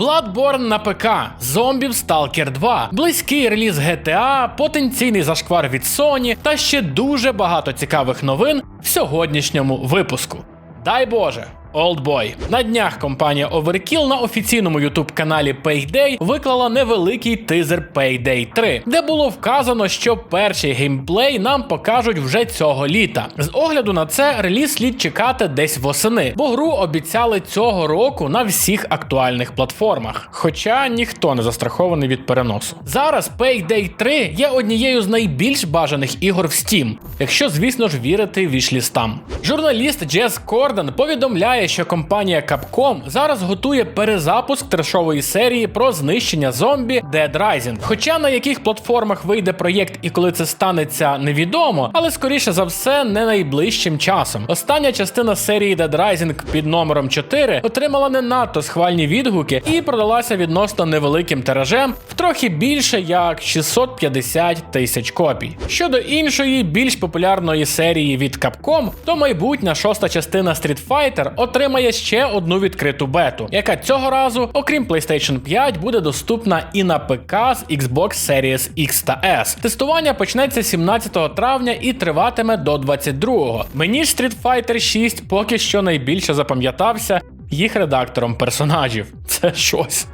Bloodborne на ПК, зомбів Stalker 2, близький реліз GTA, потенційний зашквар від Sony та ще дуже багато цікавих новин в сьогоднішньому випуску. Дай Боже! Oldboy. На днях компанія Overkill на офіційному youtube каналі Payday виклала невеликий тизер Payday 3, де було вказано, що перший геймплей нам покажуть вже цього літа. З огляду на це реліз слід чекати десь восени, бо гру обіцяли цього року на всіх актуальних платформах. Хоча ніхто не застрахований від переносу. Зараз Payday 3 є однією з найбільш бажаних ігор в Steam, якщо, звісно ж, вірити вішлістам. Журналіст Джес Корден повідомляє, що компанія Capcom зараз готує перезапуск трешової серії про знищення зомбі Dead Rising. Хоча на яких платформах вийде проєкт і коли це станеться, невідомо, але скоріше за все не найближчим часом. Остання частина серії Dead Rising під номером 4 отримала не надто схвальні відгуки і продалася відносно невеликим тиражем в трохи більше як 650 тисяч копій. Щодо іншої, більш популярної серії від Capcom, то майбутня шоста частина Street Fighter отримає ще одну відкриту бету, яка цього разу, окрім PlayStation 5, буде доступна і на ПК з Xbox Series X та S. Тестування почнеться 17 травня і триватиме до 22-го. Мені ж Street Fighter 6 поки що найбільше запам'ятався їх редактором персонажів. Це щось.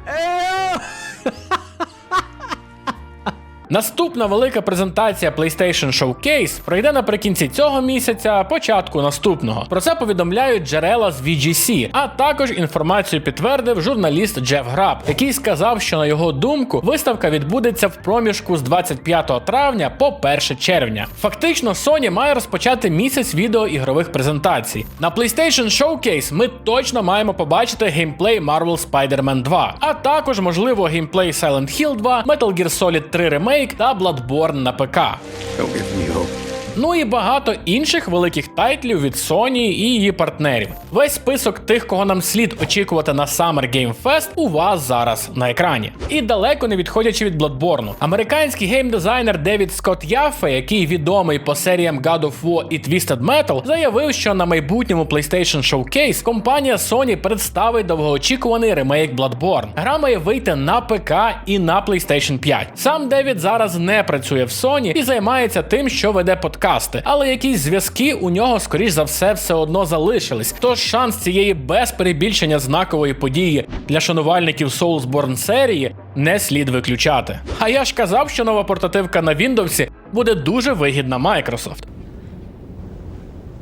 Наступна велика презентація PlayStation Showcase пройде наприкінці цього місяця, початку наступного. Про це повідомляють джерела з VGC, а також інформацію підтвердив журналіст Джеф Граб, який сказав, що на його думку виставка відбудеться в проміжку з 25 травня по 1 червня. Фактично, Sony має розпочати місяць відеоігрових презентацій. На PlayStation Showcase ми точно маємо побачити геймплей Marvel Spider-Man 2, а також можливо геймплей Silent Hill 2, Metal Gear Solid 3 Remake та Bloodborne на ПК. Ну і багато інших великих тайтлів від Sony і її партнерів. Весь список тих, кого нам слід очікувати на Summer Game Fest, у вас зараз на екрані. І далеко не відходячи від Bloodborne. Американський геймдизайнер Девід Скотт Яффе, який відомий по серіям God of War і Twisted Metal, заявив, що на майбутньому PlayStation Showcase компанія Sony представить довгоочікуваний ремейк Bloodborne. Гра має вийти на ПК і на PlayStation 5. Сам Девід зараз не працює в Sony і займається тим, що веде подкасти, але якісь зв'язки у нього, скоріш за все, все одно залишились. Тож шанс цієї без перебільшення знакової події для шанувальників Soulsborne серії не слід виключати. А я ж казав, що нова портативка на Windows буде дуже вигідна Microsoft.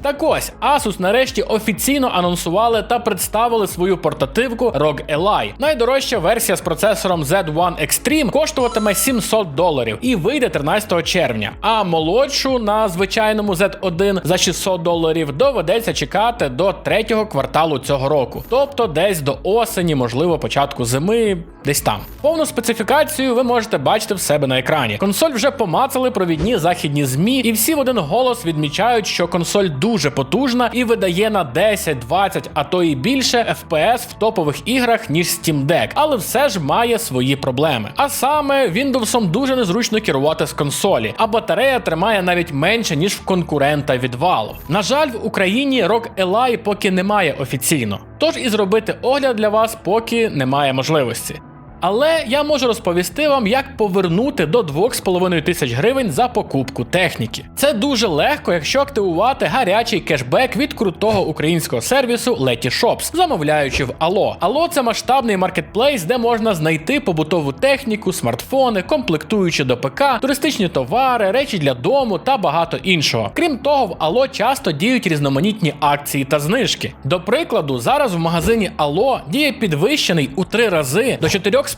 Так ось, Asus нарешті офіційно анонсували та представили свою портативку ROG Ally. Найдорожча версія з процесором Z1 Extreme коштуватиме 700 доларів і вийде 13 червня. А молодшу на звичайному Z1 за 600 доларів доведеться чекати до третього кварталу цього року, тобто десь до осені, можливо, початку зими, десь там. Повну специфікацію ви можете бачити в себе на екрані. Консоль вже помацали провідні західні змі, і всі в один голос відмічають, що консоль дуже потужна і видає на 10, 20, а то і більше FPS в топових іграх, ніж Steam Deck, але все ж має свої проблеми. А саме Windows дуже незручно керувати з консолі, а батарея тримає навіть менше, ніж в конкурента від Valve. На жаль, в Україні ROG Ally поки немає офіційно. Тож і зробити огляд для вас поки немає можливості. Але я можу розповісти вам, як повернути до 2,5 тисяч гривень за покупку техніки. Це дуже легко, якщо активувати гарячий кешбек від крутого українського сервісу Letyshops, замовляючи в Allo. Allo – це масштабний маркетплейс, де можна знайти побутову техніку, смартфони, комплектуючі до ПК, туристичні товари, речі для дому та багато іншого. Крім того, в Allo часто діють різноманітні акції та знижки. До прикладу, зараз в магазині Allo діє підвищений у 3 рази до 4,5%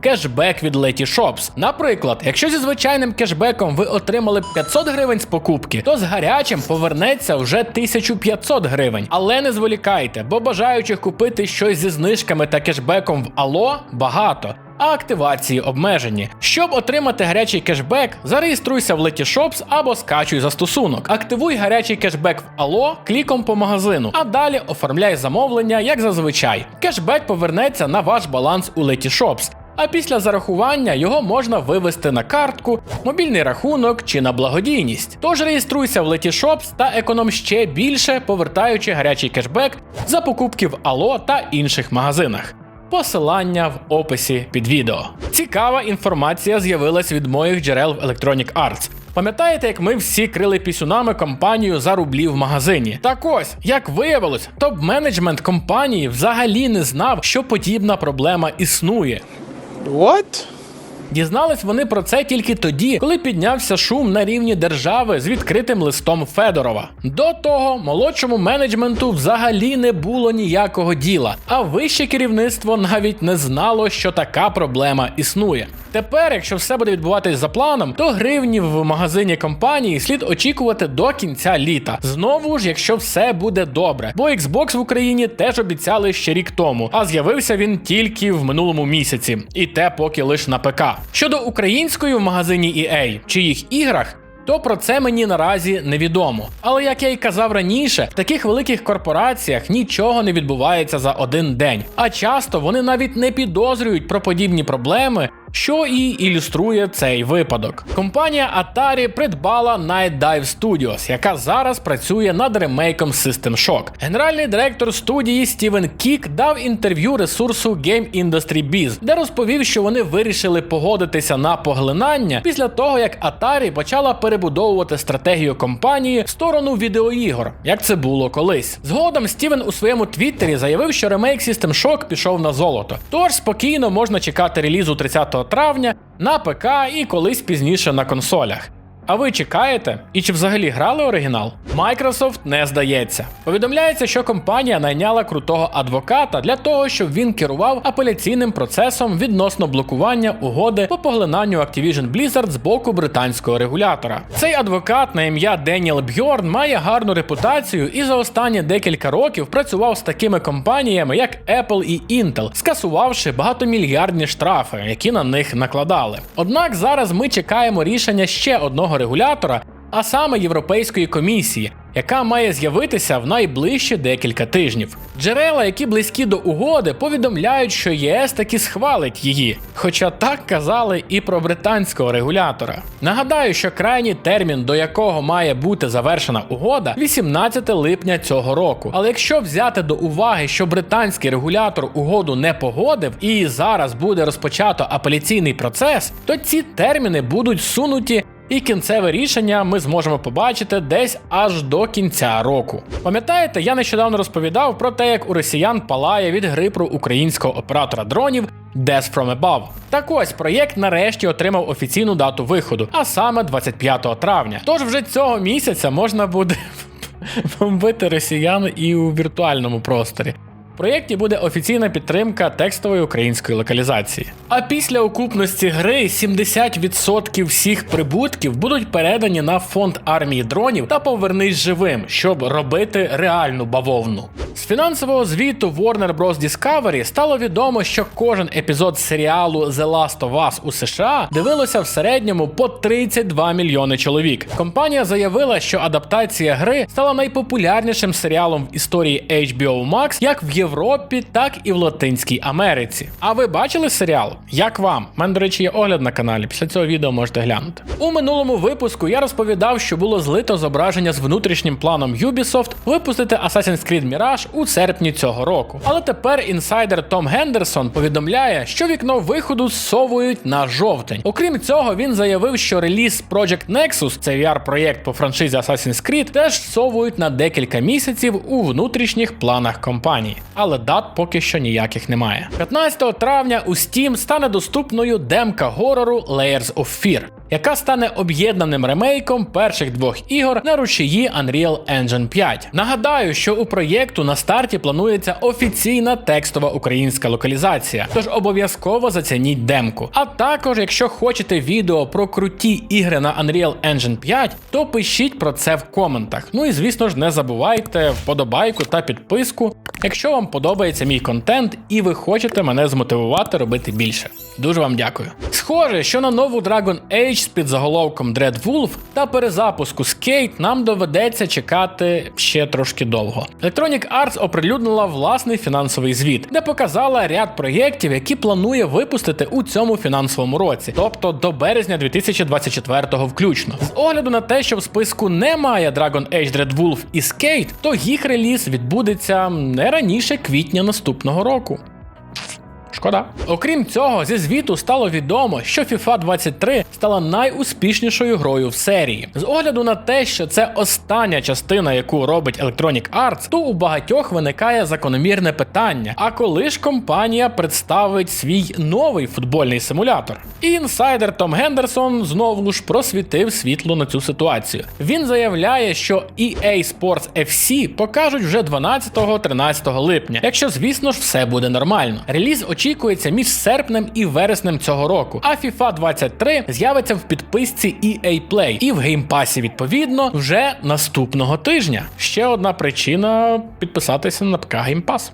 кешбек від Letyshops. Наприклад, якщо зі звичайним кешбеком ви отримали 500 гривень з покупки, то з гарячим повернеться вже 1500 гривень. Але не зволікайте, бо бажаючих купити щось зі знижками та кешбеком в Ало багато. А активації обмежені. Щоб отримати гарячий кешбек, зареєструйся в Letyshops або скачуй застосунок. Активуй гарячий кешбек в Allo кліком по магазину, а далі оформляй замовлення, як зазвичай. Кешбек повернеться на ваш баланс у Letyshops, а після зарахування його можна вивести на картку, мобільний рахунок чи на благодійність. Тож реєструйся в Letyshops та економ ще більше, повертаючи гарячий кешбек за покупки в Allo та інших магазинах. Посилання в описі під відео. Цікава інформація з'явилась від моїх джерел в Electronic Arts. Пам'ятаєте, як ми всі крили пісюнами компанію за рублі в магазині? Так ось, як виявилось, топ-менеджмент компанії взагалі не знав, що подібна проблема існує. What? Дізнались вони про це тільки тоді, коли піднявся шум на рівні держави з відкритим листом Федорова. До того молодшому менеджменту взагалі не було ніякого діла, а вище керівництво навіть не знало, що така проблема існує. Тепер, якщо все буде відбуватись за планом, то гривні в магазині компанії слід очікувати до кінця літа. Знову ж, якщо все буде добре, бо Xbox в Україні теж обіцяли ще рік тому, а з'явився він тільки в минулому місяці, і те поки лише на ПК. Щодо української в магазині EA чи їх іграх. То про це мені наразі невідомо. Але як я й казав раніше, в таких великих корпораціях нічого не відбувається за один день, а часто вони навіть не підозрюють про подібні проблеми, що і ілюструє цей випадок. Компанія Atari придбала Night Dive Studios, яка зараз працює над ремейком System Shock. Генеральний директор студії Стівен Кік дав інтерв'ю ресурсу Game Industry Biz, де розповів, що вони вирішили погодитися на поглинання після того, як Atari почала перебудовувати стратегію компанії в сторону відеоігор, як це було колись. Згодом Стівен у своєму твіттері заявив, що ремейк System Shock пішов на золото. Тож спокійно можна чекати релізу 30 травня на ПК і колись пізніше на консолях. А ви чекаєте? І чи взагалі грали оригінал? Microsoft не здається. Повідомляється, що компанія найняла крутого адвоката для того, щоб він керував апеляційним процесом відносно блокування угоди по поглинанню Activision Blizzard з боку британського регулятора. Цей адвокат на ім'я Деніел Бьорн має гарну репутацію і за останні декілька років працював з такими компаніями, як Apple і Intel, скасувавши багатомільярдні штрафи, які на них накладали. Однак зараз ми чекаємо рішення ще одного регулятора, а саме Європейської комісії, яка має з'явитися в найближчі декілька тижнів. Джерела, які близькі до угоди, повідомляють, що ЄС таки схвалить її, хоча так казали і про британського регулятора. Нагадаю, що крайній термін, до якого має бути завершена угода, 18 липня цього року. Але якщо взяти до уваги, що британський регулятор угоду не погодив і зараз буде розпочато апеляційний процес, то ці терміни будуть сунуті і кінцеве рішення ми зможемо побачити десь аж до кінця року. Пам'ятаєте, я нещодавно розповідав про те, як у росіян палає від гри про українського оператора дронів Death From Above. Так ось проєкт нарешті отримав офіційну дату виходу, а саме 25 травня. Тож вже цього місяця можна буде бомбити росіян і у віртуальному просторі. Проєкті буде офіційна підтримка текстової української локалізації. А після окупності гри 70% всіх прибутків будуть передані на фонд армії дронів та повернись живим, щоб робити реальну бавовну. З фінансового звіту Warner Bros. Discovery стало відомо, що кожен епізод серіалу The Last of Us у США дивилося в середньому по 32 мільйони чоловік. Компанія заявила, що адаптація гри стала найпопулярнішим серіалом в історії HBO Max як в Європі, так і в Латинській Америці. А ви бачили серіал? Як вам? У мене, до речі, є огляд на каналі. Після цього відео можете глянути. У минулому випуску я розповідав, що було злито зображення з внутрішнім планом Ubisoft випустити Assassin's Creed Mirage у серпні цього року. Але тепер інсайдер Том Гендерсон повідомляє, що вікно виходу зсовують на жовтень. Окрім цього, він заявив, що реліз Project Nexus, це VR-проєкт по франшизі Assassin's Creed, теж зсовують на декілька місяців у внутрішніх планах компанії. Але дат поки що ніяких немає. 15 травня у Steam стане доступною демка горору Layers of Fear, яка стане об'єднаним ремейком перших двох ігор на рушії Unreal Engine 5. Нагадаю, що у проєкту на старті планується офіційна текстова українська локалізація, тож обов'язково зацініть демку. А також, якщо хочете відео про круті ігри на Unreal Engine 5, то пишіть про це в коментах. Ну і звісно ж, не забувайте вподобайку та підписку, якщо вам подобається мій контент і ви хочете мене змотивувати робити більше. Дуже вам дякую. Схоже, що на нову Dragon Age з під заголовком Dread Wolf та перезапуску Skate нам доведеться чекати ще трошки довго. Electronic Arts оприлюднила власний фінансовий звіт, де показала ряд проєктів, які планує випустити у цьому фінансовому році, тобто до березня 2024-го включно. З огляду на те, що в списку немає Dragon Age Dread Wolf і Skate, то їх реліз відбудеться не раніше квітня наступного року. Шкода. Окрім цього, зі звіту стало відомо, що FIFA 23 стала найуспішнішою грою в серії. З огляду на те, що це остання частина, яку робить Electronic Arts, то у багатьох виникає закономірне питання: а коли ж компанія представить свій новий футбольний симулятор? І інсайдер Том Гендерсон знову ж просвітив світло на цю ситуацію. Він заявляє, що EA Sports FC покажуть вже 12-13 липня, якщо звісно ж все буде нормально. Реліз очікується між серпнем і вереснем цього року. А FIFA 23 з'явиться в підписці EA Play і в геймпасі відповідно вже наступного тижня. Ще одна причина підписатися на ПК Pass.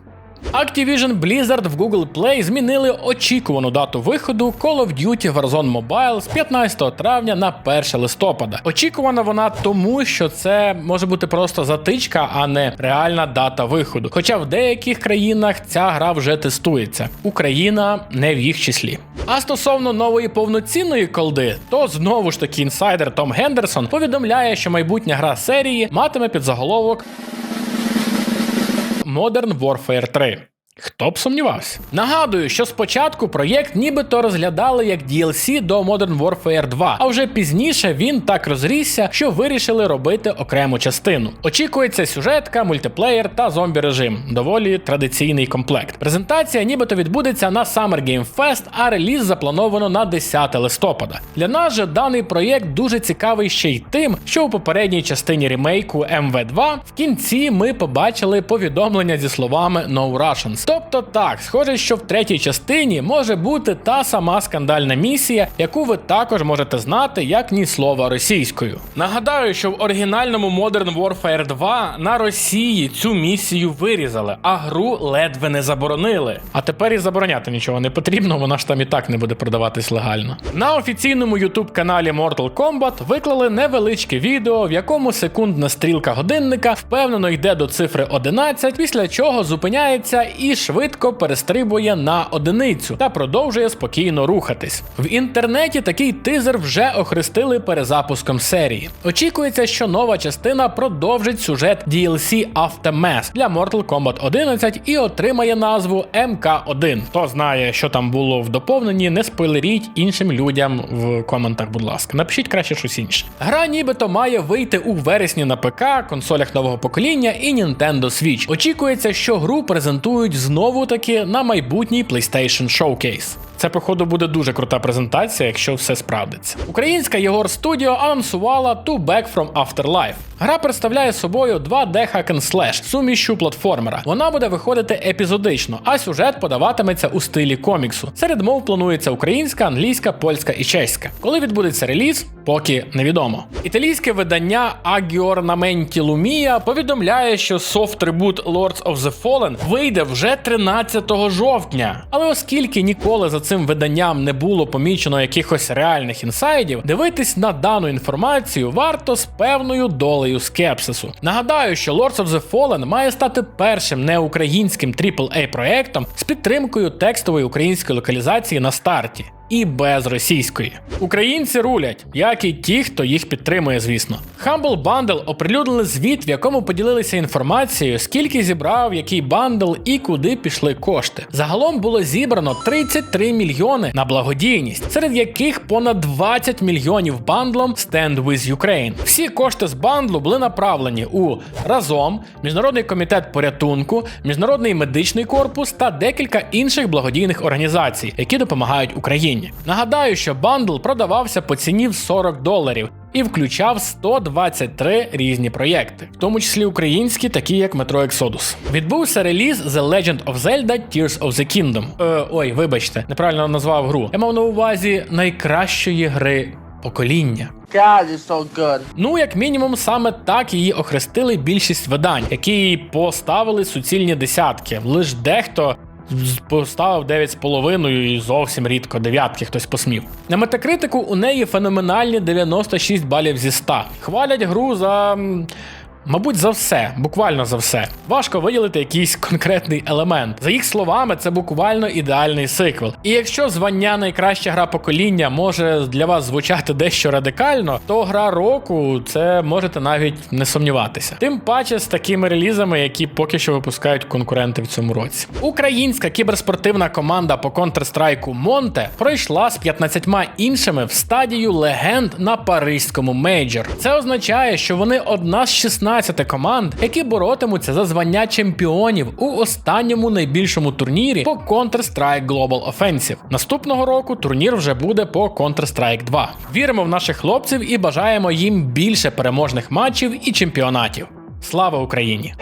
Activision Blizzard в Google Play змінили очікувану дату виходу Call of Duty Warzone Mobile з 15 травня на 1 листопада. Очікувана вона тому, що це може бути просто затичка, а не реальна дата виходу. Хоча в деяких країнах ця гра вже тестується. Україна не в їх числі. А стосовно нової повноцінної колди, то знову ж таки інсайдер Том Гендерсон повідомляє, що майбутня гра серії матиме під заголовок Modern Warfare 3. Хто б сумнівався? Нагадую, що спочатку проєкт нібито розглядали як DLC до Modern Warfare 2, а вже пізніше він так розрісся, що вирішили робити окрему частину. Очікується сюжетка, мультиплеєр та зомбі режим. Доволі традиційний комплект. Презентація нібито відбудеться на Summer Game Fest, а реліз заплановано на 10 листопада. Для нас же даний проєкт дуже цікавий ще й тим, що у попередній частині ремейку MV2 в кінці ми побачили повідомлення зі словами No Russians. Тобто так, схоже, що в третій частині може бути та сама скандальна місія, яку ви також можете знати як ні слова російською. Нагадаю, що в оригінальному Modern Warfare 2 на Росії цю місію вирізали, а гру ледве не заборонили. А тепер і забороняти нічого не потрібно, вона ж там і так не буде продаватись легально. На офіційному youtube каналі Mortal Kombat виклали невеличке відео, в якому секундна стрілка годинника впевнено йде до цифри 11, після чого зупиняється і швидко перестрибує на одиницю та продовжує спокійно рухатись. В інтернеті такий тизер вже охрестили перезапуском серії. Очікується, що нова частина продовжить сюжет DLC Aftermath для Mortal Kombat 11 і отримає назву МК1. Хто знає, що там було в доповненні, не спойлеріть іншим людям в коментах, будь ласка. Напишіть краще щось інше. Гра нібито має вийти у вересні на ПК, консолях нового покоління і Nintendo Switch. Очікується, що гру презентують знову таки на майбутній PlayStation Showcase. Це, походу, буде дуже крута презентація, якщо все справдиться. Українська Єгор Studio анонсувала To Back from Afterlife. Гра представляє собою 2D hack and slash сумішю платформера. Вона буде виходити епізодично, а сюжет подаватиметься у стилі коміксу. Серед мов планується українська, англійська, польська і чеська. Коли відбудеться реліз, поки невідомо. Італійське видання Aggiornamenti Lumia повідомляє, що софт трибут Lords of the Fallen вийде вже 13 жовтня. Але оскільки ніколи за цим виданням не було помічено якихось реальних інсайдів, дивитись на дану інформацію варто з певною долею скепсису. Нагадаю, що Lords of the Fallen має стати першим неукраїнським AAA проектом з підтримкою текстової української локалізації на старті. І без російської. Українці рулять, як і ті, хто їх підтримує, звісно. Humble Bundle оприлюднили звіт, в якому поділилися інформацією, скільки зібрав який бандл і куди пішли кошти. Загалом було зібрано 33 мільйони на благодійність, серед яких понад 20 мільйонів бандлом Stand with Ukraine. Всі кошти з бандлу були направлені у разом, Міжнародний комітет порятунку, Міжнародний медичний корпус та декілька інших благодійних організацій, які допомагають Україні. Нагадаю, що бандл продавався по ціні в 40 доларів. І включав 123 різні проєкти, в тому числі українські, такі як Metro Exodus. Відбувся реліз The Legend of Zelda Tears of the Kingdom. Е, ой, вибачте, неправильно назвав гру. Я мав на увазі найкращої гри покоління. God, it's so good. Ну, як мінімум, саме так її охрестили більшість видань, які її поставили суцільні десятки. Лиш дехто поставив 9,5 і зовсім рідко дев'ятки хтось посмів. На метакритику у неї феноменальні 96 балів зі 100. Хвалять гру за. Мабуть, за все, буквально за все. Важко виділити якийсь конкретний елемент. За їх словами, це буквально ідеальний сиквел. І якщо звання найкраща гра покоління може для вас звучати дещо радикально, то гра року це можете навіть не сумніватися. Тим паче з такими релізами, які поки що випускають конкуренти в цьому році. Українська кіберспортивна команда по Counter-Strike Монте пройшла з 15 іншими в стадію легенд на паризькому мейджор. Це означає, що вони одна з 16 команд, які боротимуться за звання чемпіонів у останньому найбільшому турнірі по Counter-Strike Global Offensive. Наступного року турнір вже буде по Counter-Strike 2. Віримо в наших хлопців і бажаємо їм більше переможних матчів і чемпіонатів. Слава Україні!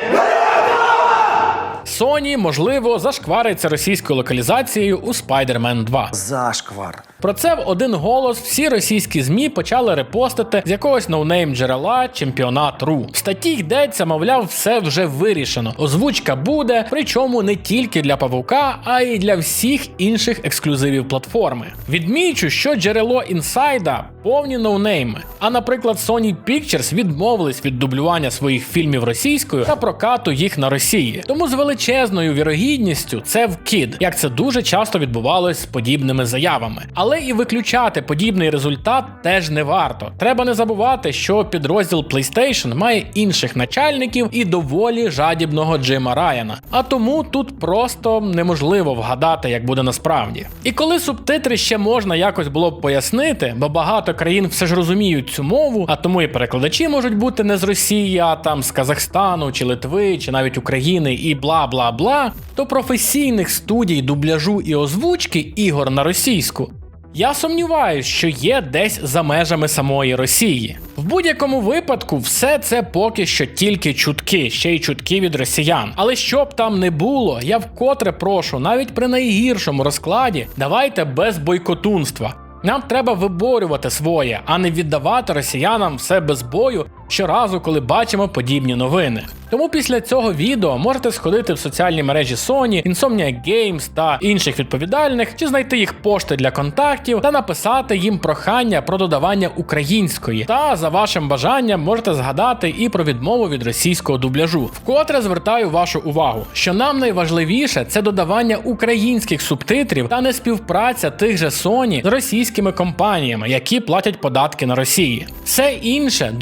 Sony, можливо, зашквариться російською локалізацією у Spider-Man 2. Зашквар. Про це в один голос всі російські змі почали репостити з якогось ноунейм джерела чемпіонат.ру. В статті йдеться, мовляв, все вже вирішено. Озвучка буде, причому не тільки для павука, а й для всіх інших ексклюзивів платформи. Відмічу, що джерело інсайда повні ноунейми. А наприклад, Sony Pictures відмовились від дублювання своїх фільмів російською та прокату їх на Росії. Тому з величезною вірогідністю це вкид, як це дуже часто відбувалось з подібними заявами. Але і виключати подібний результат теж не варто. Треба не забувати, що підрозділ PlayStation має інших начальників і доволі жадібного Джима Райана. А тому тут просто неможливо вгадати, як буде насправді. І коли субтитри ще можна якось було б пояснити, бо багато країн все ж розуміють цю мову, а тому і перекладачі можуть бути не з Росії, а там з Казахстану чи Литви, чи навіть України і бла бла бла, то професійних студій дубляжу і озвучки ігор на російську. Я сумніваюсь, що є десь за межами самої Росії. В будь-якому випадку, все це поки що тільки чутки, ще й чутки від росіян. Але щоб там не було, я вкотре прошу, навіть при найгіршому розкладі, давайте без бойкотунства. Нам треба виборювати своє, а не віддавати росіянам все без бою щоразу, коли бачимо подібні новини. Тому після цього відео можете сходити в соціальні мережі Sony, Insomniac Games та інших відповідальних, чи знайти їх пошти для контактів та написати їм прохання про додавання української. Та за вашим бажанням можете згадати і про відмову від російського дубляжу. Вкотре звертаю вашу увагу, що нам найважливіше це додавання українських субтитрів та не співпраця тих же Sony з російськими компаніями, які платять податки на Росії. Все інше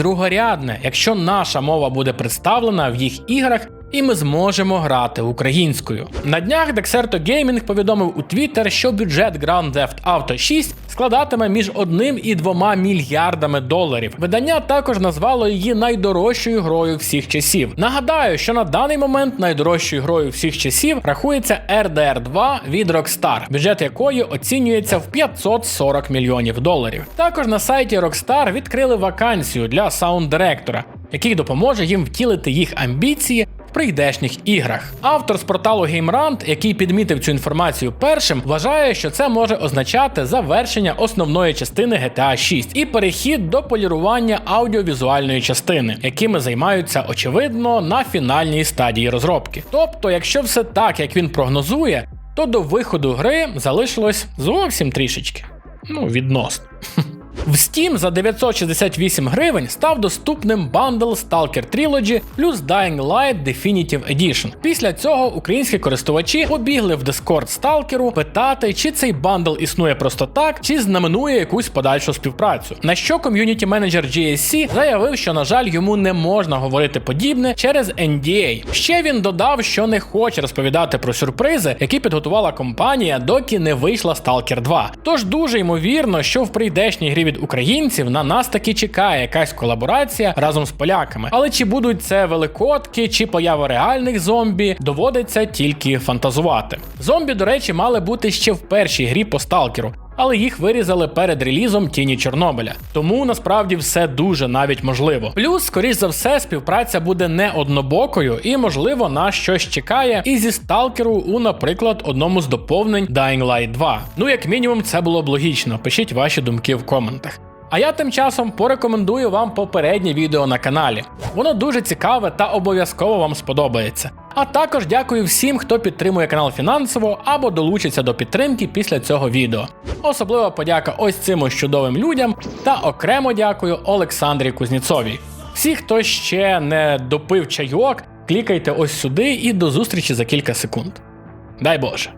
другорядне, якщо наша мова буде представлена в їх іграх. І ми зможемо грати українською. На днях Dexerto Gaming повідомив у Twitter, що бюджет Grand Theft Auto 6 складатиме між 1 і 2 мільярдами доларів. Видання також назвало її найдорожчою грою всіх часів. Нагадаю, що на даний момент найдорожчою грою всіх часів рахується RDR 2 від Rockstar, бюджет якої оцінюється в 540 мільйонів доларів. Також на сайті Rockstar відкрили вакансію для саунд-директора, який допоможе їм втілити їх амбіції прийдешніх іграх. Автор з порталу GameRant, який підмітив цю інформацію першим, вважає, що це може означати завершення основної частини GTA 6 і перехід до полірування аудіовізуальної частини, якими займаються очевидно на фінальній стадії розробки. Тобто, якщо все так, як він прогнозує, то до виходу гри залишилось зовсім трішечки. Ну, відносно. В Steam за 968 гривень став доступним бандл Stalker Trilogy плюс Dying Light Definitive Edition. Після цього українські користувачі побігли в Discord Stalker питати, чи цей бандл існує просто так, чи знаменує якусь подальшу співпрацю. На що ком'юніті менеджер GSC заявив, що на жаль йому не можна говорити подібне через NDA. Ще він додав, що не хоче розповідати про сюрпризи, які підготувала компанія, доки не вийшла Stalker 2. Тож дуже ймовірно, що в прийдешній грі від українців на нас таки чекає якась колаборація разом з поляками. Але чи будуть це великодки, чи поява реальних зомбі, доводиться тільки фантазувати. Зомбі, до речі, мали бути ще в першій грі по сталкеру. Але їх вирізали перед релізом тіні Чорнобиля. Тому насправді все дуже навіть можливо. Плюс, скоріш за все, співпраця буде не однобокою, і, можливо, нас щось чекає і зі сталкеру у, наприклад, одному з доповнень Dying Light 2. Ну, як мінімум, це було б логічно. Пишіть ваші думки в коментах. А я тим часом порекомендую вам попереднє відео на каналі. Воно дуже цікаве та обов'язково вам сподобається. А також дякую всім, хто підтримує канал фінансово або долучиться до підтримки після цього відео. Особлива подяка ось цим чудовим людям та окремо дякую Олександрі Кузніцовій. Всі, хто ще не допив чайок, клікайте ось сюди і до зустрічі за кілька секунд. Дай Боже!